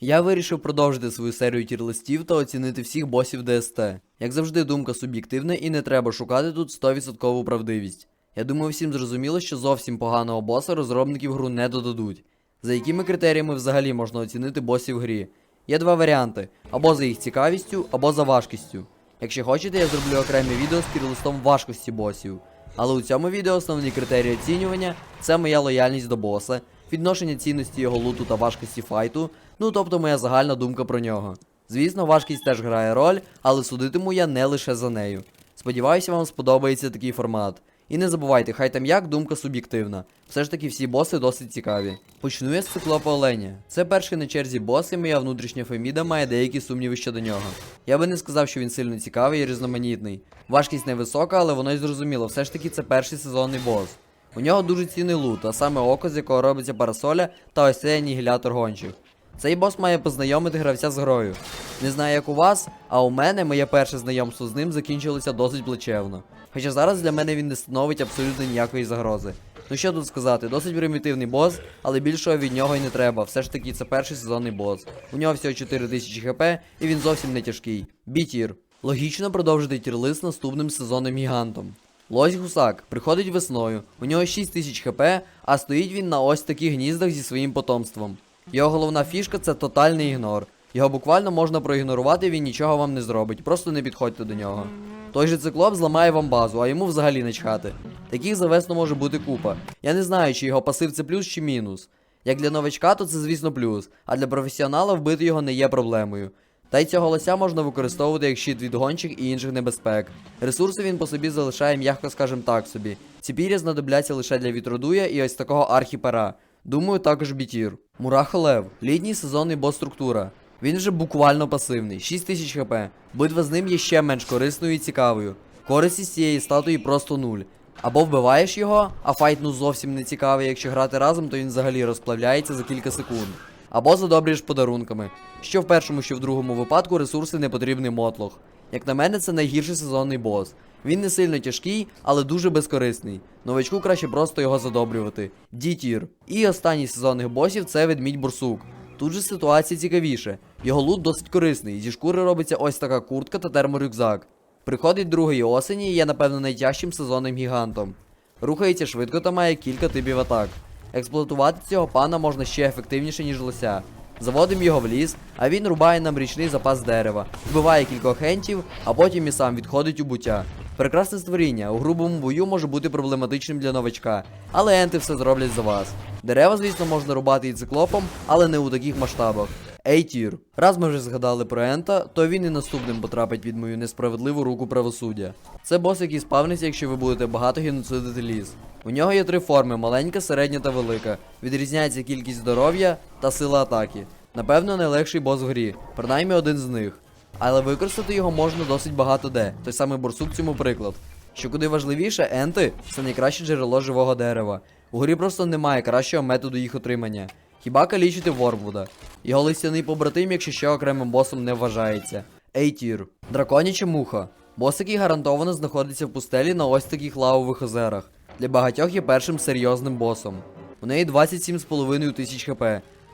Я вирішив продовжити свою серію тір-листів та оцінити всіх босів ДСТ. Як завжди, думка суб'єктивна і не треба шукати тут 100% правдивість. Я думаю, всім зрозуміло, що зовсім поганого боса розробників гру не додадуть. За якими критеріями взагалі можна оцінити босів в грі? Є два варіанти: або за їх цікавістю, або за важкістю. Якщо хочете, я зроблю окреме відео з тір-листом важкості босів. Але у цьому відео основні критерії оцінювання це моя лояльність до боса, відношення цінності його луту та важкості файту, ну тобто моя загальна думка про нього. Звісно, важкість теж грає роль, але судитиму я не лише за нею. Сподіваюся, вам сподобається такий формат. І не забувайте, хай там як думка суб'єктивна. Все ж таки всі боси досить цікаві. Почну я з циклопа Оленя. Це перший на черзі бос, і моя внутрішня Феміда має деякі сумніви щодо нього. Я би не сказав, що він сильно цікавий і різноманітний. Важкість невисока, але воно й зрозуміло, все ж таки це перший сезонний бос. У нього дуже цінний лут, а саме око, з якого робиться парасоля та ось цей анігілятор гончих. Цей бос має познайомити гравця з грою. Не знаю, як у вас, а у мене моє перше знайомство з ним закінчилося досить плачевно. Хоча зараз для мене він не становить абсолютно ніякої загрози. Ну що тут сказати, досить примітивний бос, але більшого від нього й не треба. Все ж таки це перший сезонний бос. У нього всього 4000 хп і він зовсім не тяжкий. Бітір. Логічно продовжити тірлист наступним сезонним гігантом. Лось гусак приходить весною, у нього 6000 хп, а стоїть він на ось таких гніздах зі своїм потомством. Його головна фішка це тотальний ігнор. Його буквально можна проігнорувати, він нічого вам не зробить, просто не підходьте до нього. Той же циклоп зламає вам базу, а йому взагалі не чхати. Таких за весну може бути купа. Я не знаю, чи його пасив це плюс чи мінус. Як для новачка, то це звісно плюс, а для професіонала вбити його не є проблемою. Та й цього лося можна використовувати як щит від гончих і інших небезпек. Ресурси він по собі залишає, м'яко скажем так собі. Ці пір'я знадобляться лише для вітродуя і ось такого архіпера. Думаю, також бітір. Мурахо Лев, літній сезонний бос структура. Він вже буквально пасивний, 6000 хп. Битва з ним є ще менш корисною і цікавою. Користь із цієї статуї просто нуль. Або вбиваєш його, а файт ну зовсім не цікавий, якщо грати разом, то він взагалі розплавляється за кілька секунд. Або задобрюєш подарунками. Що в першому, що в другому випадку ресурси не потрібний мотлох. Як на мене, це найгірший сезонний бос. Він не сильно тяжкий, але дуже безкорисний. Новачку краще просто його задобрювати. Дітір. І останній сезонних босів це ведмідь бурсук. Тут же ситуація цікавіше. Його лут досить корисний. Зі шкури робиться ось така куртка та терморюкзак. Приходить другої осені і є, напевно, найтяжчим сезонним гігантом. Рухається швидко та має кілька типів атак. Експлуатувати цього пана можна ще ефективніше, ніж лося. Заводимо його в ліс, а він рубає нам річний запас дерева, вбиває кількох хентів, а потім і сам відходить у буття. Прекрасне створіння у грубому бою може бути проблематичним для новачка, але енти все зроблять за вас. Дерева, звісно, можна рубати і циклопом, але не у таких масштабах. Ейтір. Раз ми вже згадали про Ента, то він і наступним потрапить від мою несправедливу руку правосуддя. Це бос, який спавниться, якщо ви будете багато геноцидити ліс. У нього є три форми: маленька, середня та велика. Відрізняється кількість здоров'я та сила атаки. Напевно, найлегший бос в грі, принаймні один з них. Але використати його можна досить багато де. Той самий борсук цьому приклад. Що куди важливіше, енти це найкраще джерело живого дерева. У грі просто немає кращого методу їх отримання. Хіба калічити Ворвуда. Його листяний побратим, якщо ще окремим босом не вважається. Ейтір. Драконяча муха. Бос, який гарантовано знаходиться в пустелі на ось таких лавових озерах. Для багатьох є першим серйозним босом. У неї 27,5 тисяч хп.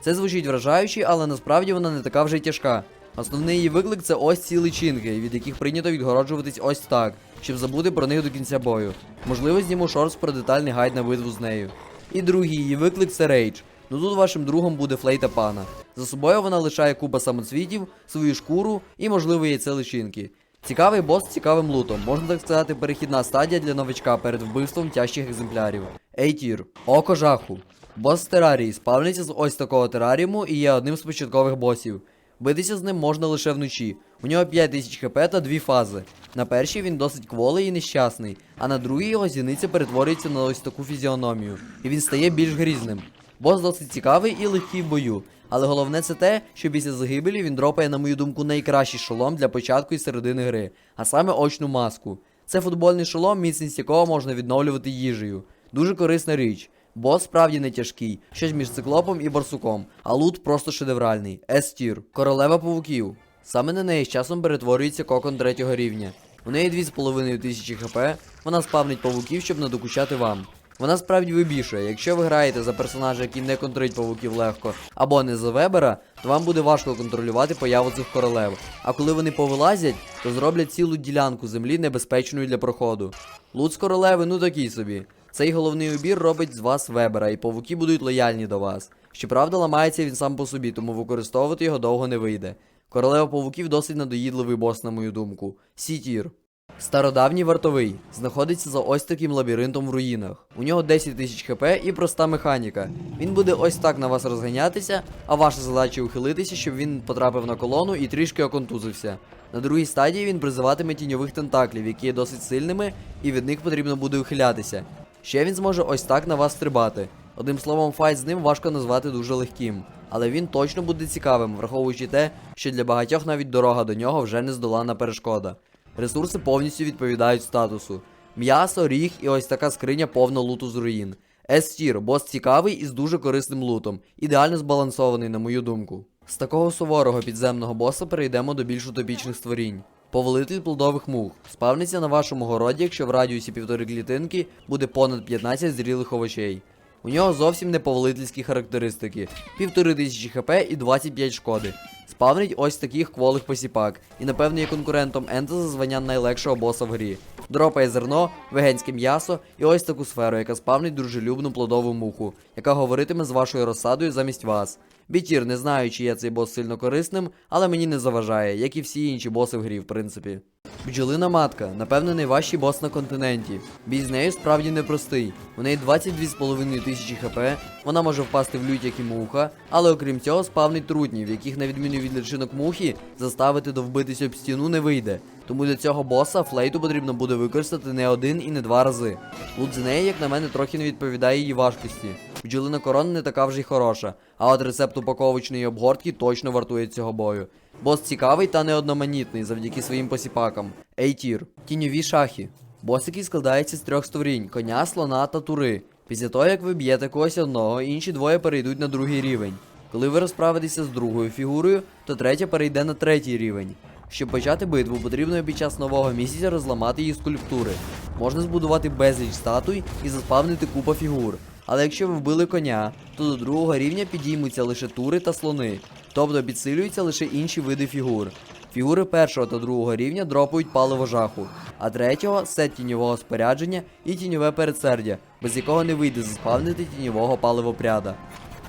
Це звучить вражаюче, але насправді вона не така вже й тяжка. Основний її виклик це ось ці личинки, від яких прийнято відгороджуватись ось так, щоб забути про них до кінця бою. Можливо, зніму шорт про детальний гайд на битву з нею. І другий її виклик це рейдж. Ну тут вашим другом буде флейта пана. За собою вона лишає купа самоцвітів, свою шкуру і, можливо, яйце личинки. Цікавий бос з цікавим лутом, можна так сказати, перехідна стадія для новачка перед вбивством тяжчих екземплярів. Ейтір. Око жаху. Бос з терарії спавниться з ось такого тераріуму і є одним з початкових босів. Битися з ним можна лише вночі. У нього 5000 хп та дві фази. На першій він досить кволий і нещасний, а на другій його зіниця перетворюється на ось таку фізіономію, і він стає більш грізним. Бос досить цікавий і легкий в бою. Але головне це те, що після загибелі він дропає, на мою думку, найкращий шолом для початку і середини гри, а саме очну маску. Це футбольний шолом, міцність якого можна відновлювати їжею. Дуже корисна річ. Бос справді не тяжкий, щось між циклопом і барсуком, а лут просто шедевральний. С-тір. Королева павуків. Саме на неї з часом перетворюється кокон третього рівня. У неї 2,5 тисячі хп, вона спавнить павуків, щоб надокучати вам. Вона справді вибішує. Якщо ви граєте за персонажа, який не контрить павуків легко, або не за вебера, то вам буде важко контролювати появу цих королев. А коли вони повилазять, то зроблять цілу ділянку землі небезпечною для проходу. Лут з королеви, ну такий собі. Цей головний убір робить з вас вебера, і павуки будуть лояльні до вас. Щоправда, ламається він сам по собі, тому використовувати його довго не вийде. Королева павуків досить надоїдливий бос, на мою думку. Сітір. Стародавній вартовий знаходиться за ось таким лабіринтом в руїнах. У нього 10 тисяч хп і проста механіка. Він буде ось так на вас розганятися, а ваша задача ухилитися, щоб він потрапив на колону і трішки оконтузився. На другій стадії він призиватиме тіньових тентаклів, які є досить сильними, і від них потрібно буде ухилятися. Ще він зможе ось так на вас стрибати. Одним словом, файт з ним важко назвати дуже легким, але він точно буде цікавим, враховуючи те, що для багатьох навіть дорога до нього вже не здолана перешкода. Ресурси повністю відповідають статусу. М'ясо, ріг і ось така скриня повна луту з руїн. S-тір, бос цікавий і з дуже корисним лутом, ідеально збалансований, на мою думку. З такого суворого підземного боса перейдемо до більш утопічних створінь. Повелитель плодових мух спавниться на вашому городі, якщо в радіусі півтори клітинки буде понад 15 зрілих овочей. У нього зовсім не повелительські характеристики: півтори тисячі хп і 25 шкоди. Спавнить ось таких кволих посіпак, і напевно є конкурентом Ента за звання найлегшого боса в грі. Дропає зерно, вегенське м'ясо і ось таку сферу, яка спавнить дружелюбну плодову муху, яка говоритиме з вашою розсадою замість вас. Бітір, не знаю, чи є цей бос сильно корисним, але мені не заважає, як і всі інші боси в грі, в принципі. Бджолина матка, напевно, найважчий бос на континенті. Бій з нею справді непростий. У неї 22,5 тисячі хп, вона може впасти в лють, як і муха, але окрім цього спавнить трутнів, яких, на відміну від личинок мухи, заставити довбитись об стіну не вийде. Тому для цього боса флейту потрібно буде використати не один і не два рази. Лут з неї, як на мене, трохи не відповідає її важкості. Бджолина корона не така вже й хороша, а от рецепт упаковочної обгортки точно вартує цього бою. Бос цікавий та неодноманітний завдяки своїм посіпакам. Ейтір. Тіньові шахи. Бос, який складається з трьох створінь: коня, слона та тури. Після того, як ви б'єте когось одного, інші двоє перейдуть на другий рівень. Коли ви розправитеся з другою фігурою, то третя перейде на третій рівень. Щоб почати битву, потрібно під час нового місяця розламати її скульптури. Можна збудувати безліч статуй і заспавнити купа фігур. Але якщо ви вбили коня, то до другого рівня підіймуться лише тури та слони, тобто підсилюються лише інші види фігур. Фігури першого та другого рівня дропають паливо жаху, а третього сет тіньового спорядження і тіньове передсердя, без якого не вийде заспавнити тіньового паливопряда.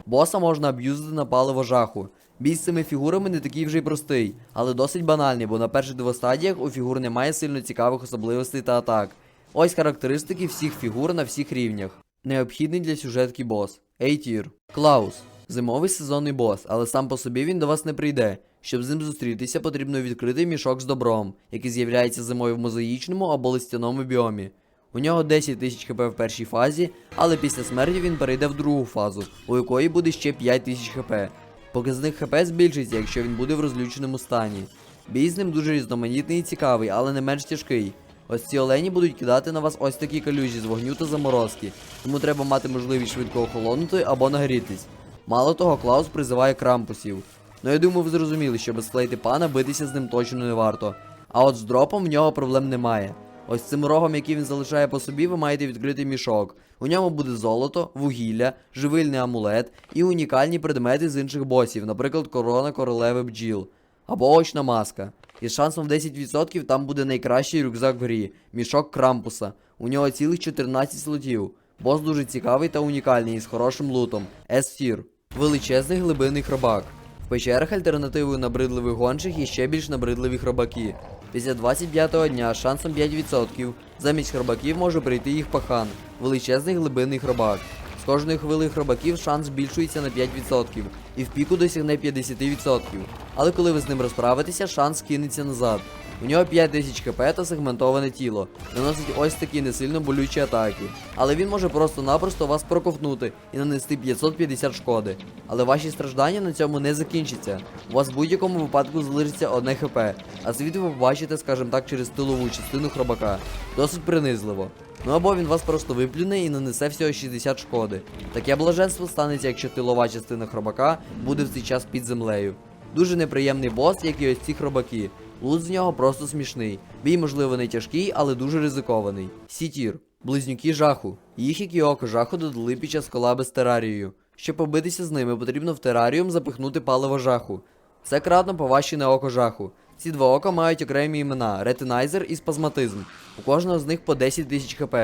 Боса можна аб'юзити на паливо жаху. Бій з цими фігурами не такий вже й простий, але досить банальний, бо на перших двох стадіях у фігур немає сильно цікавих особливостей та атак. Ось характеристики всіх фігур на всіх рівнях. Необхідний для сюжетки бос. A-тір. Клаус. Зимовий сезонний бос, але сам по собі він до вас не прийде. Щоб з ним зустрітися, потрібно відкрити мішок з добром, який з'являється зимою в мозаїчному або листяному біомі. У нього 10 тисяч хп в першій фазі, але після смерті він перейде в другу фазу, у якої буде ще 5 тисяч хп. Показник хп збільшиться, якщо він буде в розлюченому стані. Бій з ним дуже різноманітний і цікавий, але не менш тяжкий. Ось ці олені будуть кидати на вас ось такі калюжі з вогню та заморозки, тому треба мати можливість швидко охолонути або нагрітись. Мало того, Клаус призиває крампусів. Ну я думаю, ви зрозуміли, що без флейти пана битися з ним точно не варто. А от з дропом в нього проблем немає. Ось цим рогом, який він залишає по собі, ви маєте відкрити мішок. У ньому буде золото, вугілля, живильний амулет і унікальні предмети з інших босів, наприклад, корона королеви бджіл. Або очна маска. Із шансом в 10% там буде найкращий рюкзак в грі мішок крампуса. У нього цілих 14 слотів. Бос дуже цікавий та унікальний із хорошим лутом. S-тір. Величезний глибинний хробак. В печерах альтернативою набридливих гончих є ще більш набридливі хробаки. Після 25-го дня шансом 5% замість хробаків може прийти їх пахан, величезний глибинний хробак. Кожної хвили хробаків шанс збільшується на 5% і в піку досягне 50%. Але коли ви з ним розправитеся, шанс кинеться назад. У нього 5000 хп та сегментоване тіло, наносить ось такі не сильно болючі атаки. Але він може просто-напросто вас проковтнути і нанести 550 шкоди. Але ваші страждання на цьому не закінчаться. У вас в будь-якому випадку залишиться одне хп, а світ ви побачите, скажімо так, через тилову частину хробака. Досить принизливо. Ну або він вас просто виплюне і нанесе всього 60 шкоди. Таке блаженство станеться, якщо тилова частина хробака буде в цей час під землею. Дуже неприємний бос, як і ось ці хробаки. Лут з нього просто смішний. Бій, можливо, не тяжкий, але дуже ризикований. Сітір. Близнюки жаху. Їх, як і око жаху, додали під час колаби з терарією. Щоб побитися з ними, потрібно в тераріум запихнути паливо жаху. Це кратно по ваші на око жаху. Ці два ока мають окремі імена ретинайзер і спазматизм. У кожного з них по 10 тисяч хп.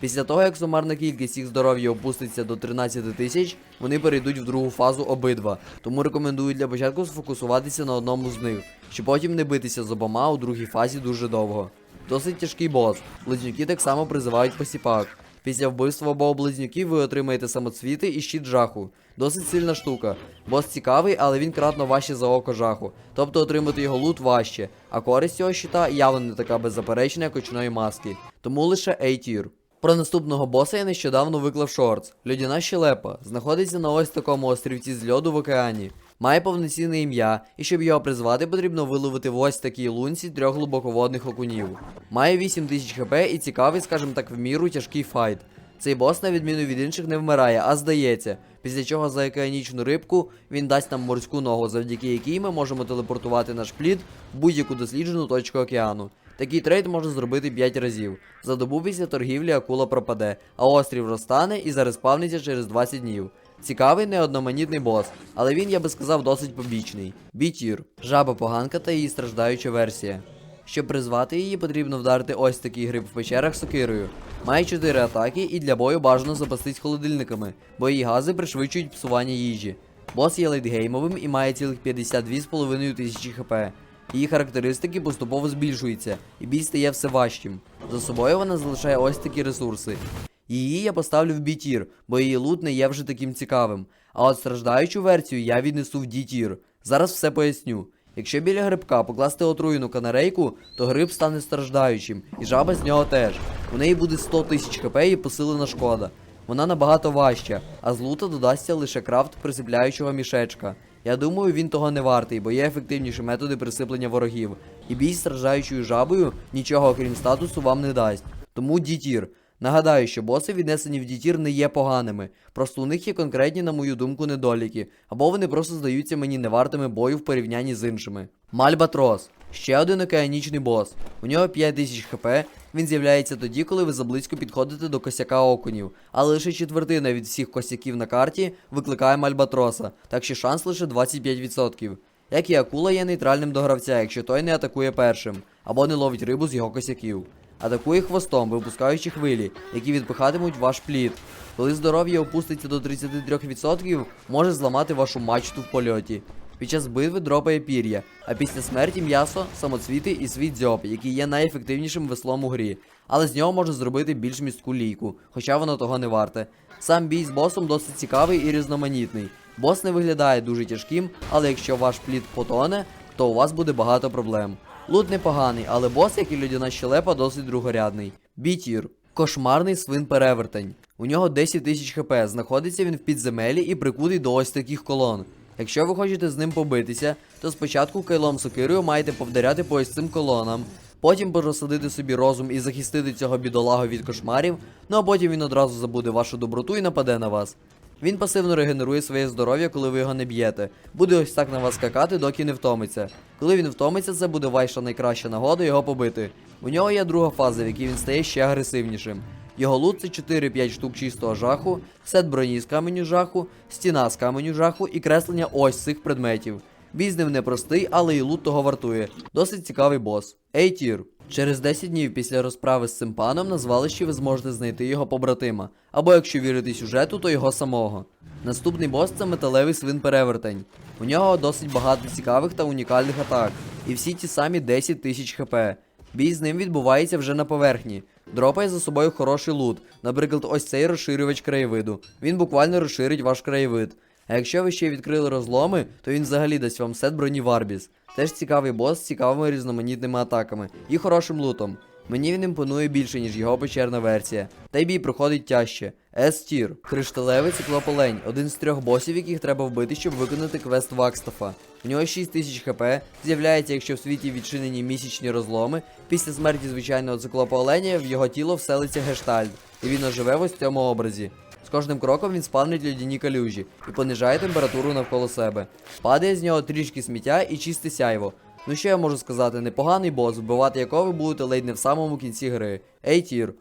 Після того, як сумарна кількість їх здоров'я опуститься до 13 тисяч, вони перейдуть в другу фазу обидва. Тому рекомендую для початку сфокусуватися на одному з них, щоб потім не битися з обома у другій фазі дуже довго. Досить тяжкий бос. Близнюки так само призивають посіпак. Після вбивства обох близнюків ви отримаєте самоцвіти і щит жаху. Досить сильна штука. Бос цікавий, але він кратно важче за око жаху. Тобто отримати його лут важче, а користь цього щита явно не така беззаперечна, як очної маски. Тому лише A-тір. Про наступного боса я нещодавно виклав шортс. Льодяна щелепа знаходиться на ось такому острівці з льоду в океані. Має повноцінне ім'я, і щоб його призвати, потрібно виловити в ось такій лунці трьох глибоководних окунів. Має 8000 хп і цікавий, скажімо так, в міру тяжкий файт. Цей бос, на відміну від інших, не вмирає, а здається. Після чого за океанічну рибку він дасть нам морську ногу, завдяки якій ми можемо телепортувати наш плід в будь-яку досліджену точку океану. Такий трейд можна зробити 5 разів. За добу після торгівлі акула пропаде, а острів розтане і зареспавниться через 20 днів. Цікавий неодноманітний бос, але він, я би сказав, досить побічний. Бітір. Жаба поганка та її страждаюча версія. Щоб призвати її, потрібно вдарити ось такий гриб в печерах сокирою. Має 4 атаки і для бою бажано запастись холодильниками, бо її гази пришвидшують псування їжі. Бос є лейтгеймовим і має цілих 52,5 тисячі хп. Її характеристики поступово збільшуються, і бій стає все важчим. За собою вона залишає ось такі ресурси. Її я поставлю в бітір, бо її лут не є вже таким цікавим. А от страждаючу версію я віднесу в дітір. Зараз все поясню. Якщо біля грибка покласти отруєну канарейку, то гриб стане страждаючим, і жаба з нього теж. У неї буде 100 тисяч хп і посилена шкода. Вона набагато важча, а з лута додасться лише крафт присипляючого мішечка. Я думаю, він того не вартий, бо є ефективніші методи присиплення ворогів. І бій з сражаючою жабою нічого окрім статусу вам не дасть. Тому дітір. Нагадаю, що боси, віднесені в дітір, не є поганими. Просто у них є конкретні, на мою думку, недоліки, або вони просто здаються мені невартими бою в порівнянні з іншими. Мальбатрос. Ще один океанічний бос. У нього 5000 хп. Він з'являється тоді, коли ви заблизько підходите до косяка окунів, але лише четвертина від всіх косяків на карті викликає Мальбатроса, так що шанс лише 25%. Як і акула є нейтральним до гравця, якщо той не атакує першим, або не ловить рибу з його косяків. Атакує хвостом, випускаючи хвилі, які відпихатимуть ваш плід. Коли здоров'я опуститься до 33%, може зламати вашу мачту в польоті. Під час битви дропає пір'я, а після смерті м'ясо, самоцвіти і свій дзьоб, який є найефективнішим веслом у грі. Але з нього можна зробити більш містку лійку, хоча воно того не варте. Сам бій з босом досить цікавий і різноманітний. Бос не виглядає дуже тяжким, але якщо ваш плід потоне, то у вас буде багато проблем. Лут непоганий, але бос, як і людяна щелепа, досить другорядний. Бітір. Кошмарний свин перевертень. У нього 10 тисяч хп, знаходиться він в підземелі і прикутий до ось таких колон. Якщо ви хочете з ним побитися, то спочатку кайлом сокирою маєте повдаряти по ось цим колонам, потім розсадити собі розум і захистити цього бідолагу від кошмарів, ну а потім він одразу забуде вашу доброту і нападе на вас. Він пасивно регенерує своє здоров'я, коли ви його не б'єте. Буде ось так на вас скакати, доки не втомиться. Коли він втомиться, це буде ваша найкраща нагода його побити. У нього є друга фаза, в якій він стає ще агресивнішим. Його лут це 4-5 штук чистого жаху, сет броні з каменю жаху, стіна з каменю жаху і креслення ось цих предметів. Бій з ним непростий, але і лут того вартує. Досить цікавий бос. Ейтір. Через 10 днів після розправи з цим паном на звалищі ви зможете знайти його побратима, або якщо вірити сюжету, то його самого. Наступний бос це металевий свин перевертень. У нього досить багато цікавих та унікальних атак, і всі ті самі 10 тисяч хп. Бій з ним відбувається вже на поверхні. Дропає за собою хороший лут, наприклад, ось цей розширювач краєвиду. Він буквально розширить ваш краєвид. А якщо ви ще відкрили розломи, то він взагалі дасть вам сет броні Варбіс. Теж цікавий бос з цікавими різноманітними атаками і хорошим лутом. Мені він імпонує більше, ніж його печерна версія. Та й бій проходить тяжче. S-тір. Кришталевий циклополень, один з трьох босів, яких треба вбити, щоб виконати квест Вакстафа. У нього 6000 хп, з'являється, якщо в світі відчинені місячні розломи. Після смерті звичайного циклопа оленя в його тіло вселиться гештальт, і він оживе ось в цьому образі. З кожним кроком він спавнить льодяні калюжі і понижає температуру навколо себе. Падає з нього трішки сміття і чисте сяйво. Ну що я можу сказати, непоганий бос, вбивати якого ви будете ледь не в самому кінці гри. Ейтір.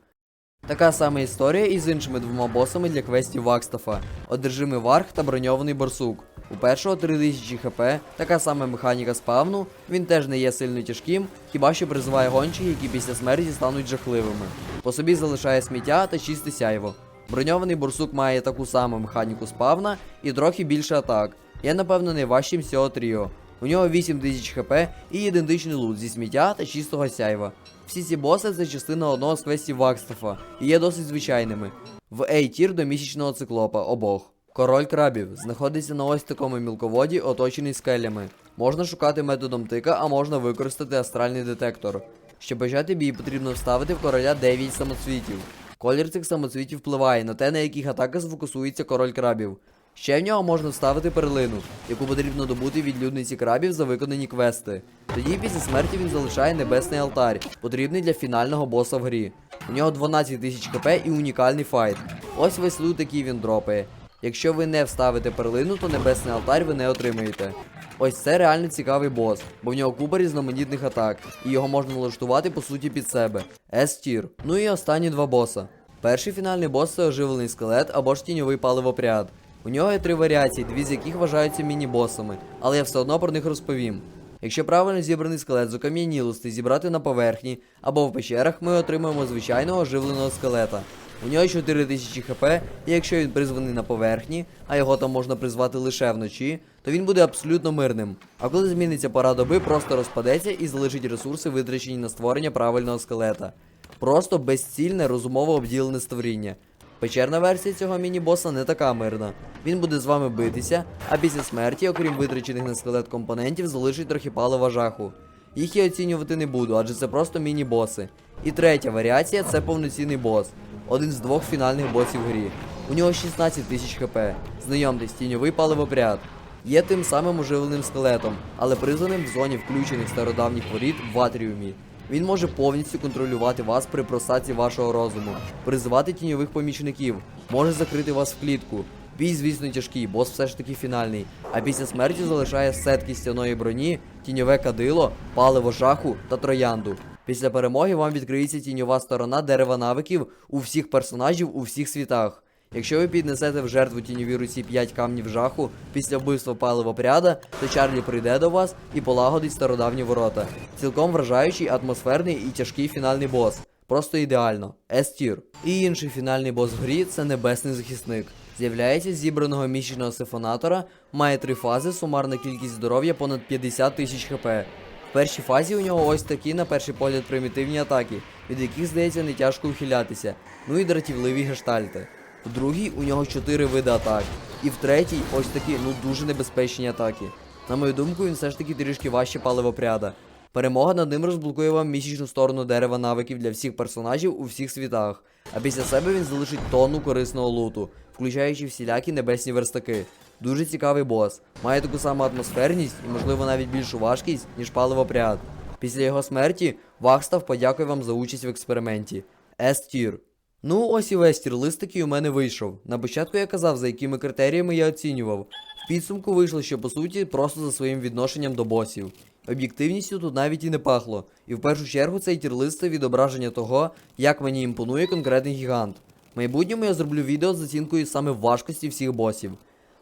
Така сама історія і з іншими двома босами для квестів Вакстафа. Одержимий Варх та броньований борсук. У першого 3000 хп, така сама механіка спавну, він теж не є сильно тяжким, хіба що призиває гончих, які після смерті стануть жахливими. По собі залишає сміття та чисте сяйво. Броньований борсук має таку саму механіку спавна і трохи більше атак. Є, напевно, найважчим з цього тріо. У нього 8000 хп і ідентичний лут зі сміття та чистого сяйва. Всі ці боси це частина одного з квестів Вакстафа і є досить звичайними. В A-тір до місячного циклопа обох. Король крабів знаходиться на ось такому мілководі, оточений скелями. Можна шукати методом тика, а можна використати астральний детектор. Щоб почати бій, потрібно вставити в короля 9 самоцвітів. Колір цих самоцвітів впливає на те, на яких атаках сфокусується король крабів. Ще в нього можна вставити перлину, яку потрібно добути від людниці крабів за виконані квести. Тоді після смерті він залишає небесний алтар, потрібний для фінального боса в грі. У нього 12 тисяч хп і унікальний файт. Ось весь лут, який він дропає. Якщо ви не вставите перлину, то небесний алтар ви не отримаєте. Ось це реально цікавий бос, бо в нього купа різноманітних атак, і його можна налаштувати по суті під себе. S-тір. Ну і останні два боса. Перший фінальний бос це оживлений скелет або ж тіньовий паливопряд. У нього є три варіації, дві з яких вважаються міні-босами, але я все одно про них розповім. Якщо правильно зібраний скелет з окам'янілості зібрати на поверхні або в печерах, ми отримаємо звичайного оживленого скелета. У нього 4000 хп, і якщо він призваний на поверхні, а його там можна призвати лише вночі, то він буде абсолютно мирним. А коли зміниться пора доби, просто розпадеться і залишить ресурси, витрачені на створення правильного скелета. Просто безцільне розумово обділене створіння. Печерна версія цього міні-боса не така мирна. Він буде з вами битися, а після смерті, окрім витрачених на скелет компонентів, залишить трохи палива жаху. Їх я оцінювати не буду, адже це просто міні-боси. І третя варіація це повноцінний бос. Один з двох фінальних босів в грі. У нього 16 тисяч хп. Знайомтесь, тіньовий паливопряд. Є тим самим оживленим скелетом, але призваним в зоні включених стародавніх воріт в атріумі. Він може повністю контролювати вас при просаці вашого розуму, призивати тіньових помічників, може закрити вас в клітку. Бій, звісно, тяжкий, бос все ж таки фінальний. А після смерті залишає сет кістяної броні, тіньове кадило, паливо жаху та троянду. Після перемоги вам відкриється тіньова сторона дерева навиків у всіх персонажів у всіх світах. Якщо ви піднесете в жертву тіньовій руці 5 камнів жаху після вбивства паливопряда, то Чарлі прийде до вас і полагодить стародавні ворота. Цілком вражаючий, атмосферний і тяжкий фінальний бос. Просто ідеально. S-тір. І інший фінальний бос в грі це небесний захисник. З'являється з зібраного місячного сифонатора, має три фази, сумарна кількість здоров'я понад 50 тисяч хп. В першій фазі у нього ось такі, на перший погляд, примітивні атаки, від яких здається не тяжко ухилятися, ну і дратівливі гештальти. В другій у нього 4 види атак. І в третій ось такі, ну дуже небезпечні атаки. На мою думку, він все ж таки трішки важче паливопряда. Перемога над ним розблокує вам місячну сторону дерева навиків для всіх персонажів у всіх світах. А після себе він залишить тонну корисного луту, включаючи всілякі небесні верстаки. Дуже цікавий бос. Має таку саму атмосферність і, можливо, навіть більшу важкість, ніж паливопряд. Після його смерті Вахстав подякує вам за участь в експерименті. S-тір. Ну, ось і весь тір-лист такий у мене вийшов. На початку я казав, за якими критеріями я оцінював. В підсумку вийшло, що по суті просто за своїм відношенням до босів. Об'єктивністю тут навіть і не пахло. І в першу чергу цей тір-лист це відображення того, як мені імпонує конкретний гігант. В майбутньому я зроблю відео з оцінкою саме важкості всіх босів.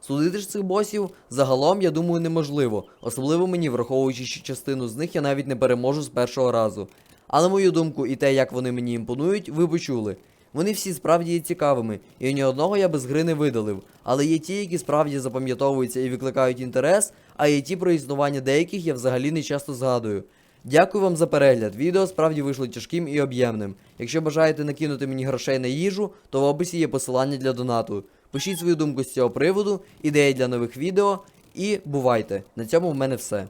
Судити ж цих босів загалом, я думаю, неможливо, особливо мені, враховуючи, що частину з них я навіть не переможу з першого разу. Але мою думку і те, як вони мені імпонують, ви почули. Вони всі справді є цікавими, і ні одного я без гри не видалив. Але є ті, які справді запам'ятовуються і викликають інтерес, а і ті, про існування деяких я взагалі не часто згадую. Дякую вам за перегляд. Відео справді вийшло тяжким і об'ємним. Якщо бажаєте накинути мені грошей на їжу, то в описі є посилання для донату. Пишіть свою думку з цього приводу, ідеї для нових відео і бувайте. На цьому в мене все.